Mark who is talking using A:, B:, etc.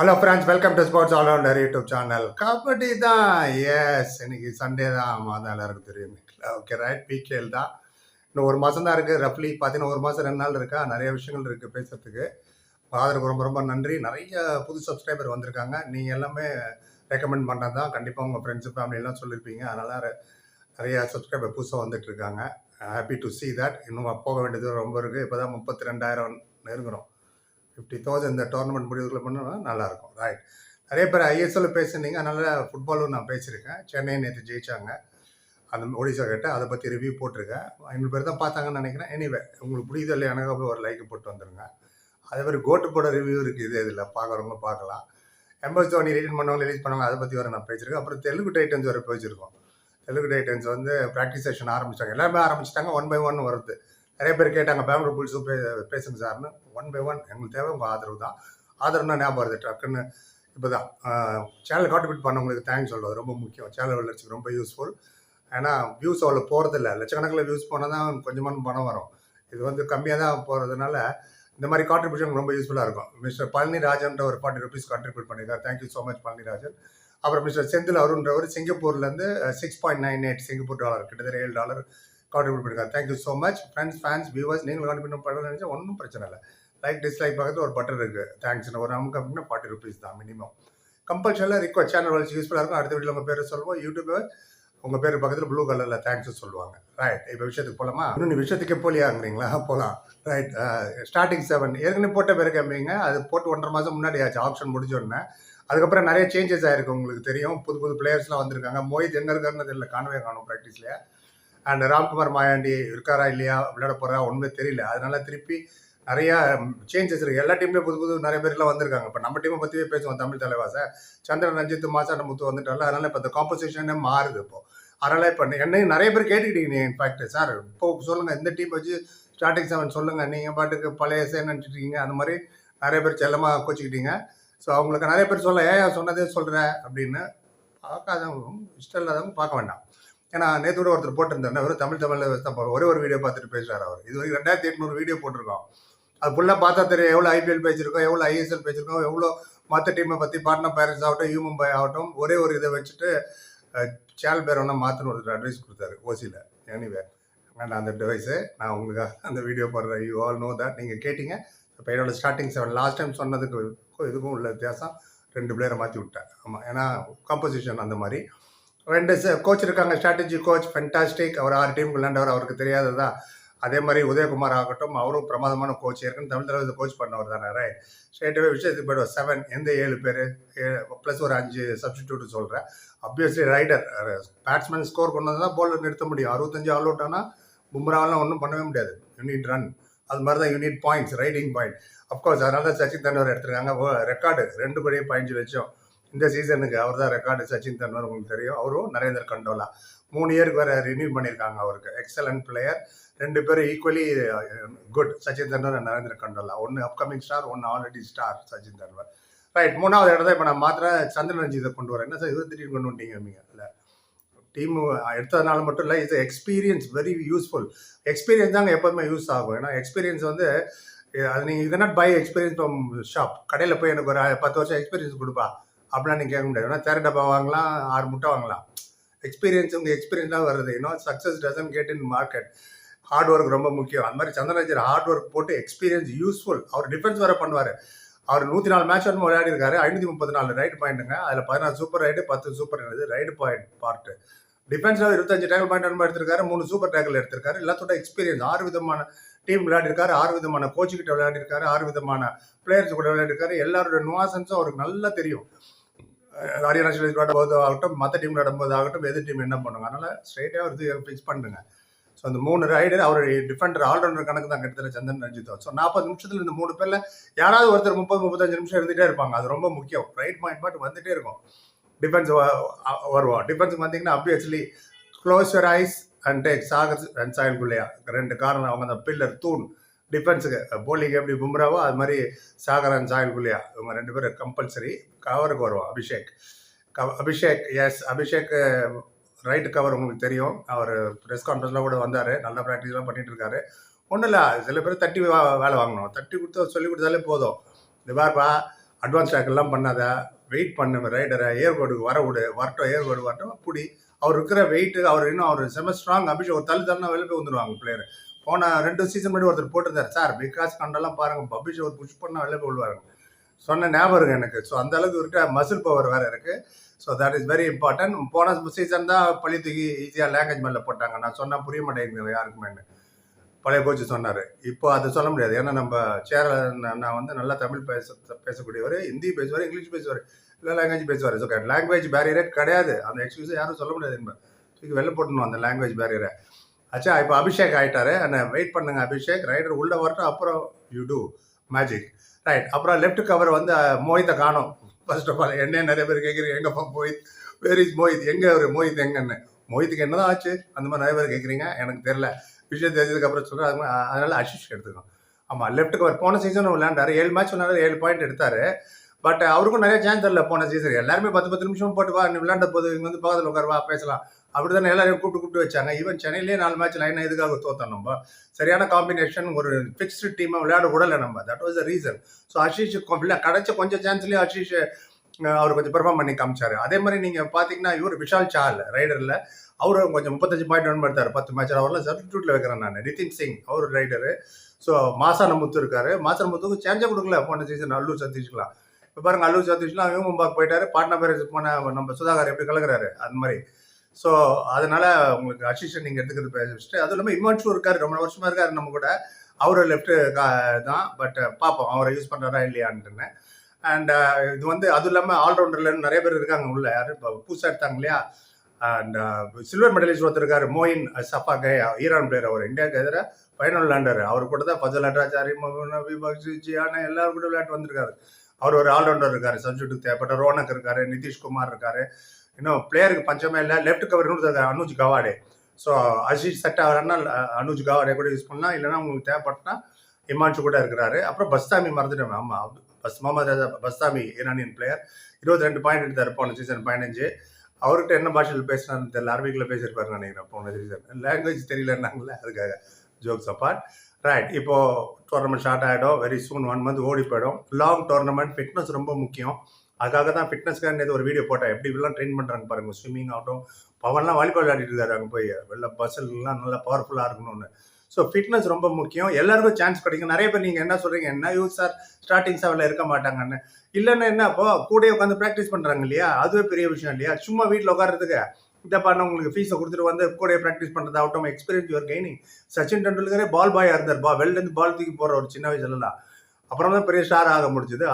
A: Hello friends welcome to sports allrounder YouTube channel kabaddi தான் yes இன்னைக்கு Sunday தான். ஆமாம் தான் எல்லாருக்கும் தெரியும். ஓகே ரைட் பிகேல் தான். இன்னும் ஒரு மாதம் தான் இருக்குது ரஃப்லி பார்த்தீங்கன்னா ஒரு மாதம் ரெண்டு நாள் இருக்கா? நிறைய விஷயங்கள் இருக்குது பேசுறதுக்கு. ஆதரவு ரொம்ப ரொம்ப நன்றி. நிறைய புது சப்ஸ்கிரைபர் வந்திருக்காங்க. நீங்கள் எல்லாமே ரெக்கமெண்ட் பண்ணுறது தான். கண்டிப்பாக உங்கள் ஃப்ரெண்ட்ஸு ஃபேமிலியெல்லாம் சொல்லியிருப்பீங்க அதனால் நிறைய சப்ஸ்கிரைபர் புதுசாக வந்துட்டு இருக்காங்க. ஹாப்பி டு சி தட் இன்னும் போக வேண்டியது ரொம்ப இருக்குது இப்போ தான் முப்பத்தி ரெண்டாயிரம் நெருங்குறோம். ஃபிஃப்டி தௌசண்ட் இந்த டோர்னமெண்ட் முடிவுக்குள்ள பண்ணா நல்லாயிருக்கும். ரைட் நிறைய பேர் ஐஎஸ்எல் பேசியிருந்தீங்க. அதனால் ஃபுட்பாலும் நான் பேசியிருக்கேன். சென்னை நேற்று ஜெயிச்சாங்க. அந்த ஒடிசா கிட்ட அதை பற்றி ரிவ்யூ போட்டிருக்கேன். ஐநூறு பேர் தான் பார்த்தாங்கன்னு நினைக்கிறேன். எனிவே உங்களுக்கு புரியுது இல்லை எனக்கு போய் ஒரு லைக் போட்டு வந்துருங்க. அதே மாதிரி கோட்டு போட ரிவ்யூ இருக்குது இது இதில் பார்க்குறவங்க பார்க்கலாம். எம்பஸ் தோனி ரிலீஸ் பண்ணவங்க ரிலீஸ் பண்ணவங்க அதை பற்றி வர நான் பேசியிருக்கேன். அப்புறம் தெலுங்கு டைட்டன்ஸ் வர பேசியிருக்கோம் தெலுங்கு டைட்டன்ஸ் வந்து ப்ராக்டிஸ் செஷன் ஆரம்பிச்சிட்டாங்க எல்லாமே ஆரம்பிச்சிட்டாங்க. ஒன் பை ஒன் வருது. நிறைய பேர் கேட்டாங்க பெங்களூர் புல்ஸும் பே பேசுங்க சார்னு ஒன் பை ஒன் எங்களுக்கு தேவை உங்கள் ஆதரவு தான். ஆதரவுனா ஞாபகம் வருது டக்குன்னு இப்போ தான் சேனல் கான்ட்ரிபியூட் பண்ணவங்களுக்கு தேங்க்ஸ் சொல்வது ரொம்ப முக்கியம். சேனல் வளர்ச்சிக்கு ரொம்ப யூஸ்ஃபுல் ஏன்னா வியூஸ் அவ்வளோ போகிறதில்ல லட்சக்கணக்கில் வியூஸ் போனால் தான் கொஞ்சமான பணம் வரும். இது வந்து கம்மியாக தான் போகிறதுனால இந்த மாதிரி கான்ட்ரிபியூஷன் ரொம்ப யூஸ்ஃபுல்லாக இருக்கும். மிஸ்டர் பழனிராஜன்ற ஒரு ஃபார்ட்டி ருபீஸ் கான்ட்ரிபியூட் பண்ணியிருக்காரு. Thank you so much Palani Rajan அப்புறம் மிஸ்டர் செந்தில் அருண்ன்றவர் சிங்கப்பூர்லேருந்து six point nine eight Singapore dollar கிட்டத்தட்ட ஏழு டாலர் கான்ட்ரிபியூட் பண்ணிருக்காரு. Thank you so much friends fans viewers நீங்கள் கான்ட்ரிபியூட் பண்ண நினச்சா ஒன்றும் பிரச்சனை இல்லை. லைக் டிஸ்லைக் பக்கத்தில் ஒரு பட்டன் இருக்குது தேங்க்ஸ்னு ஒரு நமக்கு அப்படின்னா ஃபார்ட்டி ருபீஸ் தான் மினிமம் கம்பல்சரியில் ரிக்வஸ்ட் சேனல் வளர்ச்சி யூஸ்ஃபுல்லாக இருக்கும். அடுத்த வீட்டில் உங்கள் பேர் சொல்லுவோம். யூடியூப்பில் உங்கள் பேர் பக்கத்தில் ப்ளூ கலரில் தேங்க்ஸ் சொல்லுவாங்க. ரைட் இப்போ விஷயத்துக்கு போகலாமா இன்னும் நீ விஷயத்துக்கே போலியாங்கிறீங்களா? போகலாம் ரைட் ஸ்டார்டிங் செவன் ஏற்கனவே போட்ட பேர் கேட்பீங்க அது போட்டு ஒன்றரை மாதம் முன்னாடி ஆச்சு ஆப்ஷன் முடிஞ்சோடனே அதுக்கப்புறம் நிறைய சேஞ்சஸ் ஆயிருக்கு உங்களுக்கு தெரியும். புது புது பிளேயர்ஸ்லாம் வந்திருக்காங்க. மோஹித் எங்கே இருக்காருன்னு தெரியல. காணவே காணும் ப்ராக்டிஸ்லேயே அண்ட் ராம்குமார் மாயாண்டி இருக்காரா இல்லையா விளையாட போகிறா ஒன்றுமே தெரியல. அதனால திருப்பி நிறையா சேஞ்சஸ் இருக்குது எல்லா டீம்லேயும் புது புது நிறைய பேர்லாம் வந்திருக்காங்க. இப்போ நம்ம டீமை பற்றியே பேசுவோம் தமிழ் தலைவாசை. சந்திரன் ரஞ்சித் மாசாண்ட முத்து வந்துட்டால அதனால் இப்போ இந்த காம்பசிஷனே மாறுது இப்போது அதனால் இப்போ என்னையும் நிறைய பேர் கேட்டுக்கிட்டீங்க இன்ஃபேக்ட் சார் இப்போ சொல்லுங்கள் இந்த டீம் வச்சு ஸ்டார்டிங் செவன் சொல்லுங்கள் நீங்கள் பாட்டுக்கு பழைய சே நினச்சிட்டு இருக்கீங்க. அந்த மாதிரி நிறைய பேர் செல்லமாக கோச்சிக்கிட்டீங்க. ஸோ அவங்களுக்கு நிறைய பேர் சொல்ல ஏன் சொன்னதே சொல்கிற அப்படின்னு பார்க்காதவங்க இஷ்டம் இல்லாதவங்க பார்க்க வேண்டாம். ஏன்னா நேற்று கூட ஒருத்தர் போட்டிருந்தேன் வெறும் தமிழ் தமிழில் தான் ஒரே ஒரு வீடியோ பார்த்துட்டு பேசுகிறார் அவர். இது வரைக்கும் ரெண்டாயிரத்தி எட்நூறு வீடியோ போட்டிருக்கோம். அது ஃபுல்லாக பார்த்தா தெரியும் எவ்வளோ ஐபிஎல் பேசியிருக்கோம் எவ்வளோ ஐஎஸ்எல் பேசியிருக்கோம் எவ்வளோ மற்ற டீமை பற்றி பாட்னா பேரண்ட்ஸ் ஆகட்டும் யூ மும்பை ஆகட்டும் ஒரே ஒரு இதை வச்சுட்டு சேனல் பேர் ஒன்றா மாற்றணும் ஒரு அட்வைஸ் கொடுத்தாரு ஓசியில் எனிவே வேண்டாம் அந்த டிவைஸு நான் உங்களுக்கு அந்த வீடியோ போடுறேன். யூ ஆல் நோ தட் நீங்கள் கேட்டிங்க. இப்போ என்னோடய ஸ்டார்டிங் செவன் லாஸ்ட் டைம் சொன்னதுக்கு இதுக்கும் உள்ள வித்தியாசம் ரெண்டு பிளேயரை மாற்றி விட்டேன். ஆமாம் ஏன்னா கம்போசிஷன் அந்த மாதிரி. ரெண்டு கோச் இருக்காங்க ஸ்ட்ராட்டஜி கோச் ஃபென்டாஸ்டிக் அவர் ஆறு டீம் விளையாண்டவர் அவருக்கு தெரியாததா? அதே மாதிரி உதயகுமார் ஆகட்டும் அவரும் பிரமாதமான கோச் ஏற்கனவே தமிழ் தலைவர் கோச் பண்ணவர் தானே ரைட் ஸ்ட்ரெயிட்டாகவே விஷயத்துக்கு போய்டுவோம் செவன் எந்த ஏழு பேர்? ப்ளஸ் ஒரு அஞ்சு சப்ஸ்டிடியூட் சொல்கிறேன் அப்வியஸ்லி ரைடர் பேட்ஸ்மேன் ஸ்கோர் கொண்டு வந்தால் போலர் நிறுத்த முடியும். அறுபத்தஞ்சு ஆல் அவுட் ஆனால் பும்ராவெல்லாம் ஒன்றும் பண்ணவே முடியாது. யூனிட் ரன் அது மாதிரி தான் unit points raiding point of course அதனால தான் சச்சின் தண்டவர் எடுத்திருக்காங்க. ரெக்கார்டு ரெண்டு படியே பாயிண்ட்ஸ் வச்சோம். இந்த சீசனுக்கு அவர் தான் ரெக்கார்டு சச்சின் தன்வர் உங்களுக்கு தெரியும். அவரும் நரேந்தர் கண்டோலா. மூணு இயருக்கு வேறு ரினியூ பண்ணியிருக்காங்க அவருக்கு. எக்ஸலண்ட் பிளேயர் ரெண்டு பேரும் ஈக்குவலி குட் சச்சின் தன்வர் நரேந்திர கண்டோலா. ஒன்று அப்கமிங் ஸ்டார் ஒன்று already star Sachin Tanwar. Right மூணாவது இடத்த இப்போ நான் மாத்திர சந்திரன் ரஞ்சித்தை கொண்டு வரேன். என்ன சார் இது திடீர்னு கொண்டு வந்துட்டீங்க நீங்கள் இல்லை. டீம் எடுத்ததுனால மட்டும் இல்லை இது எக்ஸ்பீரியன்ஸ் வெரி யூஸ்ஃபுல் எக்ஸ்பீரியன்ஸ் தாங்க எப்போதுமே யூஸ் ஆகும். ஏன்னா எக்ஸ்பீரியன்ஸ் வந்து அது நீங்கள் இது not by experience from shop கடையில் போய் எனக்கு ஒரு பத்து வருஷம் எக்ஸ்பீரியன்ஸ் கொடுப்பா. அப்படிலாம் நீங்கள் கேட்க முடியாது. ஏன்னா தேர டப்பா வாங்கலாம் ஆறு முட்டை வாங்கலாம். எக்ஸ்பீரியன்ஸ் உங்கள் எக்ஸ்பீரியன்ஸாக வருது. இன்னும் success doesn't get in market hard work ரொம்ப முக்கியம். அந்த மாதிரி சந்திரராஜர் ஹார்ட் ஒர்க் போட்டு எக்ஸ்பீரியன்ஸ் யூஸ்ஃபுல் அவர் டிஃபென்ஸ் வேறு பண்ணுவார். அவர் நூற்றி நாலு மேட்ச் வந்து விளையாடி இருக்காரு. ஐநூற்றி முப்பத்தி நாலு ரைட் பாயிண்ட்டுங்க அதில் பதினாறு சூப்பர் ரைடு பத்து சூப்பர் இது ரைடு பாயிண்ட் பார்ட்டு டிஃபென்ஸில் இருபத்தஞ்சு டேக்கிள் பாயிண்ட் நம்ம எடுத்திருக்காரு. மூணு சூப்பர் டேக்கிள் எடுத்திருக்காரு. எல்லாத்தோட எக்ஸ்பீரியன்ஸ் ஆறு விதமான டீம் விளையாடிருக்காரு. ஆறு விதமான கோச்சுக்கிட்ட விளையாடிருக்காரு. ஆறு விதமான பிளேயர்ஸ் கூட விளையாடிருக்காரு. எல்லாரோட நுவாசன்ஸும் அவருக்கு நல்லா தெரியும். ஹரியானா ஸ்டேட் விளையாடும் ஆகட்டும் மற்ற டீம் விளையாடும்போது ஆகட்டும் எதிர் டீம் என்ன பண்ணுங்க? அதனால் ஸ்ட்ரைட்டாக ஒரு ஃபிக்ஸ் பண்ணுங்க. ஸோ அந்த மூணு ரைடர் அவர் டிஃபெண்டர் ஆல்ரவுண்டர் கணக்கு தான் கிட்டத்தட்ட சந்தன் ரஞ்சித் ஸோ நாற்பது நிமிஷத்தில் இந்த மூணு பேரில் யாராவது ஒருத்தர் முப்பது முப்பத்தஞ்சு நிமிஷம் இருந்துகிட்டே இருப்பாங்க. அது ரொம்ப முக்கியம். ரைட் பாயிண்ட் பாட்டு வந்துகிட்டே இருக்கும். டிஃபென்ஸ் வருவோம். டிஃபென்ஸுக்கு வந்தீங்கன்னா obviously close eyes and take Sagar and Sahil Gulia ரெண்டு காரணம் அவங்க அந்த பில்லர் தூண். டிஃபென்ஸுக்கு போலிங் எப்படி பும்ராவோ அது மாதிரி சாகரன் அண்ட் சாயல் குள்ளையா இவங்க ரெண்டு பேரும் கம்பல்சரி கவருக்கு வருவோம் அபிஷேக். கவ Abhishek yes Abhishek right cover உங்களுக்கு தெரியும். அவர் ப்ரெஸ் கான்ஃபரன்ஸ்லாம் கூட வந்தார். நல்ல ப்ராக்டிஸ்லாம் பண்ணிட்டு இருக்காரு. ஒன்றும் இல்லை சில பேர் தட்டி வேலை வாங்கணும். தட்டி கொடுத்து சொல்லி கொடுத்தாலே போதும். இந்த பாருப்பா அட்வான்ஸ் டேக்கெல்லாம் பண்ணாத. வெயிட் பண்ணு ரைடரை ஏர்கோடுக்கு வர விடு. வரட்டும் ஏர்கோடு வரட்டும் அப்படி அவர் இருக்கிற வெயிட்டு அவர் இன்னும் அவர் செம ஸ்ட்ராங் அபிஷேக் ஒரு தள்ளு தள்ளுனா வெளில போய் வந்துடுவாங்க பிளேயர் போன ரெண்டு சீசன் முன்னாடி ஒருத்தர் போட்டிருந்தார். சார் பிகாஸ் கண்டெல்லாம் பாருங்க அபிஷேக் ஒரு புஷ் பண்ணால் வெளில போய் சொன்ன ஞாபகம் இருக்கு எனக்கு. ஸோ அந்த அளவுக்கு இருக்கிற மசில் பவர் வேறு இருக்கு. So that is very important போன சீசன் தான் பழி தூக்கி ஈஸியாக லாங்குவேஜ் மேலே போட்டாங்க. நான் சொன்னால் புரிய மாட்டேங்குது யாருக்குமே. பழைய கோச்சு சொன்னார். இப்போ அது சொல்ல முடியாது. ஏன்னா நம்ம சேர நான் வந்து நல்லா தமிழ் பேச பேசக்கூடியவர் ஹிந்தி பேசுவார் இங்கிலீஷ் பேசுவார் எல்லா லாங்குவேஜ் பேசுவார். ஸோ லாங்குவேஜ் பேரியரே கிடையாது. அந்த எக்ஸ்கியூஸை யாரும் சொல்ல முடியாது என்பது தூக்கி வெளில போட்டணும் அந்த லாங்குவேஜ் பேரியரை ஆச்சா இப்போ அபிஷேக் ஆகிட்டாரு அண்ணா வெயிட் பண்ணுங்க அபிஷேக். ரைடர் உள்ளே வரட்டும் அப்புறம் யூ டூ மேஜிக் ரைட் அப்புறம் லெஃப்ட் கவர் வந்து மோஹித்தை காணும். ஃபர்ஸ்ட் ஆஃப் ஆல் என்ன நிறைய பேர் கேட்குறீங்க எங்கப்பா மோஹித் வேர் இஸ் மோஹித் எங்கே ஒரு மோஹித் எங்கன்னு? மோஹித்துக்கு என்னதான் ஆச்சு? அந்த மாதிரி நிறைய பேர் கேட்குறீங்க எனக்கு தெரில விஷயம் தெரிஞ்சதுக்கு அப்புறம் சொல்கிறேன் அது மாதிரி, அதனால அஷிஷ் எடுத்துக்கணும். ஆமாம் லெஃப்ட் கவர் போன சீசன் விளையாண்டாரு. ஏழு மேட்ச் விளையாண்டாரு ஏழு பாயிண்ட் எடுத்தார். பட் அவருக்கும் நிறைய சான்ஸ் இல்லை போன சீசன் எல்லாருமே பத்து பத்து நிமிஷம் போட்டு வா நீ விளையாண்ட போது இங்கே வந்து பக்கத்தில் உட்காருவா பேசலாம். அப்படி தானே கூப்பிட்டு கூப்பிட்டு வச்சாங்க. ஈவன் சென்னையிலேயே நாலு மேட்ச் லைனாக இதுக்காக தோத்தோம் நம்ம. சரியான காம்பினேஷன் ஒரு ஃபிக்ஸ்டு டீமை விளையாட விடலை நம்ம. That was the reason so Ashish இல்லை கிடைச்ச கொஞ்சம் சான்ஸ்லேயே ஆஷிஷ் அவர் கொஞ்சம் பெர்ஃபார்ம் பண்ணி காமிச்சாரு. அதே மாதிரி நீங்கள் பார்த்தீங்கன்னா இவர் விஷால் சால் ரைடரில் அவர் கொஞ்சம் முப்பத்தஞ்சு பாயிண்ட் ரன் எடுத்தார் பத்து மேட்ச் அவர்லாம் சப்ஸ்டியூட்டில் வைக்கிறேன் நான். நிதின் சிங் அவர் ரைடரு ஸோ மாசான முத்து இருக்காரு. மாசான முத்துக்கு சேஞ்சே கொடுக்கல போன சீசன் அல்லூர் சதீஷ்லாம் இப்போ பாருங்க அல்லூர் சதீஷ்லாம் இவங்க மும்பாக்கு போயிட்டாரு. பாட்னா பேர் போன நம்ம சுதாகர் எப்படி கலக்குறாரு? அந்த மாதிரி. ஸோ அதனால உங்களுக்கு அசிஷன் நீங்கள் எடுத்துக்கிறது பேசிட்டு அதுவும் இல்லாமல் இமான்ஷு இருக்காரு ரொம்ப வருஷமா இருக்காரு நம்ம கூட. அவர் லெஃப்ட் தான் பட் பார்ப்போம் அவரை யூஸ் பண்ணுறாரா இல்லையான்ட்டுன்னு. அண்ட் இது வந்து அதுவும் இல்லாமல் ஆல்ரவுண்டர்லன்னு நிறைய பேர் இருக்காங்க உள்ள. யாரும் இப்போ புதுசாக எடுத்தாங்க இல்லையா? அண்ட் சில்வர் மெடலிஸ்ட் ஒருத்தர் இருக்காரு Moein Shafaghi Iran player அவர். இந்தியாவுக்கு எதிராக ஃபைனல் விளையாண்டாரு அவர் கூட தான் ஃபஜல் அட்ராச்சாரி விபக்ஷியான எல்லாரும் கூட விளையாட்டு வந்திருக்காரு. அவர் ஒரு ஆல்ரவுண்டர் இருக்காரு சப்ஜெக்ட்டுக்கு தேவைப்பட்ட ரோனக் இருக்காரு நிதிஷ்குமார் இருக்காரு. இன்னும் பிளேயருக்கு பஞ்சமே இல்லை. லெஃப்ட் கவர் இன்னொரு அனுஜ் கவாடே. ஸோ அஜித் செட் ஆகிறாருன்னா அனுஜ் கவாடே கூட யூஸ் பண்ணலாம். இல்லைன்னா உங்களுக்கு தேவைப்பட்டனா இமான்சு கூட இருக்கிறாரு. அப்புறம் பஸ்தாமி மறந்துட்டேன் ஆமாம் bus Mohammad Reza Bastami Iranian player இருபத்தி ரெண்டு பாயிண்ட் எடுத்தார் போன சீசன் பதினஞ்சு. அவர்கிட்ட என்ன பாஷையில் பேசினாருன்னு தெரியல. அரபிக்கில் பேசியிருப்பாரு நினைக்கிறேன் போன சீசன் லாங்குவேஜ் தெரியலன்னாங்களே அதுக்காக. ஜோக்ஸ் அப்பார்ட் ரைட் இப்போ டோர்னமெண்ட் ஸ்டார்ட் ஆகிடும் வெரி சூன் ஒன் மந்த் ஓடி போயிடும். லாங் டோர்னமெண்ட் ஃபிட்னஸ் ரொம்ப முக்கியம். அதுக்காக தான் ஃபிட்னஸ்க்காக நேற்று ஒரு வீடியோ போட்டேன். எப்படி இப்படிலாம் ட்ரெயின் பண்ணுறாங்க பாருங்க. ஸ்விம்மிங் ஆகட்டும் பவன்லாம் வாலிபால் விளையாடிட்டு இருக்காரு அங்கே போய். வெளில பஸ்ஸுலாம் நல்லா பவர்ஃபுல்லாக இருக்கணும்னு. ஸோ ஃபிட்னஸ் ரொம்ப முக்கியம். எல்லாருக்கும் சான்ஸ் கிடைக்கும். நிறைய பேர் நீங்கள் என்ன சொல்கிறீங்க என்ன யூஸ் சார் ஸ்டார்டிங் செவலில் இருக்க மாட்டாங்கன்னு. இல்லைன்னா என்ன அப்போ கூட உட்காந்து ப்ராக்டிஸ் பண்ணுறாங்க இல்லையா? அதுவே பெரிய விஷயம் இல்லையா? சும்மா வீட்டில் உட்கார்றதுக்கு இதை பண்ண உங்களுக்கு ஃபீஸை கொடுத்துட்டு வந்து கூட ப்ராக்டிஸ் பண்ணுறதாகட்டும் எக்ஸ்பீரியன்ஸ் யுவர் கெய்னிங் சச்சின் டெண்டுல்கரே பால் பாயாக இருந்தார். பா வெளிலேருந்து பால் தூக்கி போகிற ஒரு சின்ன வயசுலலாம் அப்புறம் தான் பெரிய ஸ்டார் ஆக முடிஞ்சது.